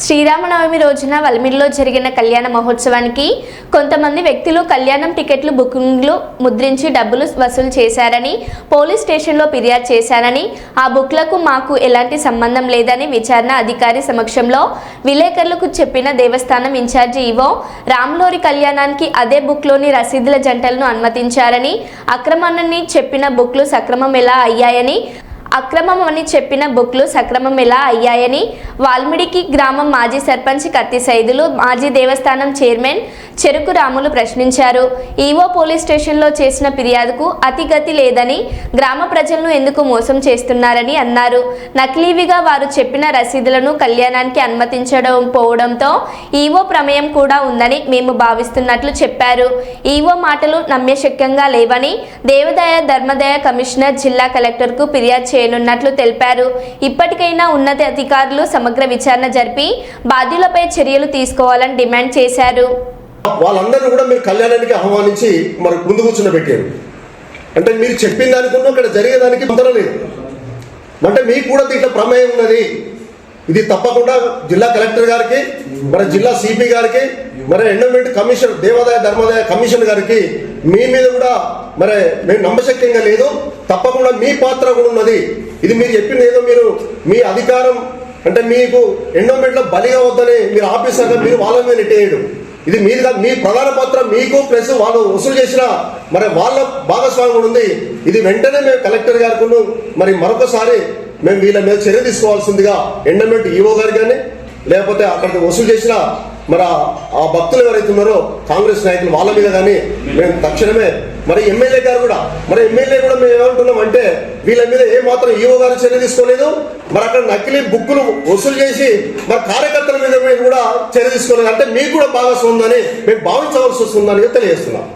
శ్రీరామనవమి రోజున వలమిడిలో జరిగిన కళ్యాణ మహోత్సవానికి కొంతమంది వ్యక్తులు కళ్యాణం టికెట్లు బుకింగ్లు ముద్రించి డబ్బులు వసూలు చేశారని పోలీస్ స్టేషన్లో ఫిర్యాదు చేశారని ఆ బుక్లకు మాకు ఎలాంటి సంబంధం లేదని విచారణ అధికారి సమక్షంలో విలేకరులకు చెప్పిన దేవస్థానం ఇన్ఛార్జి ఈవో రామ్లోరి కళ్యాణానికి అదే బుక్లోని రసీదుల జంటలను అనుమతించారని అక్రమాన్ని చెప్పిన బుక్లు సక్రమం ఎలా అయ్యాయని అక్రమం అని చెప్పిన బుక్లు సక్రమం ఎలా అయ్యాయని వాల్మిడికి గ్రామం మాజీ సర్పంచ్ కత్తి సైదులు మాజీ దేవస్థానం చైర్మన్ చెరుకు రాములు ప్రశ్నించారు. ఈవో పోలీస్ స్టేషన్లో చేసిన ఫిర్యాదుకు అతిగతి లేదని గ్రామ ప్రజలను ఎందుకు మోసం చేస్తున్నారని అన్నారు. నకిలీవిగా వారు చెప్పిన రసీదులను కళ్యాణానికి అనుమతించడం పోవడంతో ఈవో ప్రమేయం కూడా ఉందని మేము భావిస్తున్నట్లు చెప్పారు. ఈవో మాటలు నమ్యశక్యంగా లేవని దేవదయ ధర్మదయ కమిషనర్ జిల్లా కలెక్టర్కు ఫిర్యాదు చేయనున్నట్లు తెలిపారు. ఇప్పటికైనా ఉన్నత అధికారులు సమగ్ర విచారణ జరిపి బాధ్యులపై చర్యలు తీసుకోవాలని డిమాండ్ చేశారు. వాళ్ళందరినీ కూడా మీరు కళ్యాణానికి ఆహ్వానించి మరి ముందు కూర్చుని పెట్టారు. అంటే మీరు చెప్పిన దానికి అక్కడ జరిగేదానికి పొందరలేదు అంటే మీకు కూడా దీంట్లో ప్రమేయం ఉన్నది. ఇది తప్పకుండా జిల్లా కలెక్టర్ గారికి మన జిల్లా సిపి గారికి మరి ఎండోమెంట్ కమిషన్ దేవాదాయ ధర్మాదాయ కమిషన్ గారికి మీ మీద కూడా మరి మేము నమ్మశక్యంగా లేదు. తప్పకుండా మీ పాత్ర కూడా ఉన్నది. ఇది మీరు చెప్పింది ఏదో మీరు మీ అధికారం అంటే మీకు ఎండోమెంట్లో బలిగా వద్దని మీరు ఆఫీసర్గా మీరు వాళ్ళ మీద నెట్టేయడం. ఇది మీరు కాదు, మీ ప్రధాన పాత్ర మీకు ప్లస్ వాళ్ళు వసూలు చేసిన మరి వాళ్ళ భాగస్వామ్యం కూడా ఉంది. ఇది వెంటనే మేము కలెక్టర్ గారికి మరి మరొకసారి మేము వీళ్ళ మీద చర్య తీసుకోవాల్సిందిగా ఎండమెంట్ ఈవో గారు కానీ లేకపోతే అక్కడికి వసూలు చేసిన మరి ఆ- ఆ భక్తులు ఎవరైతే ఉన్నారో కాంగ్రెస్ నాయకులు వాళ్ళ మీద కానీ మేము తక్షణమే మరి ఎమ్మెల్యే గారు కూడా మరి ఎమ్మెల్యే కూడా మేము ఏమంటున్నాం అంటే వీళ్ళ మీద ఏ మాత్రం ఈవో గారు చర్య తీసుకోలేదు. మరి అక్కడ నకిలీ బుక్కులు వసూలు చేసి మరి కార్యకర్తల మీద మేము కూడా చర్య తీసుకోలేదు. అంటే మీకు కూడా బాగా ఉందని మేము భావించవలసి వస్తుందని తెలియజేస్తున్నాం.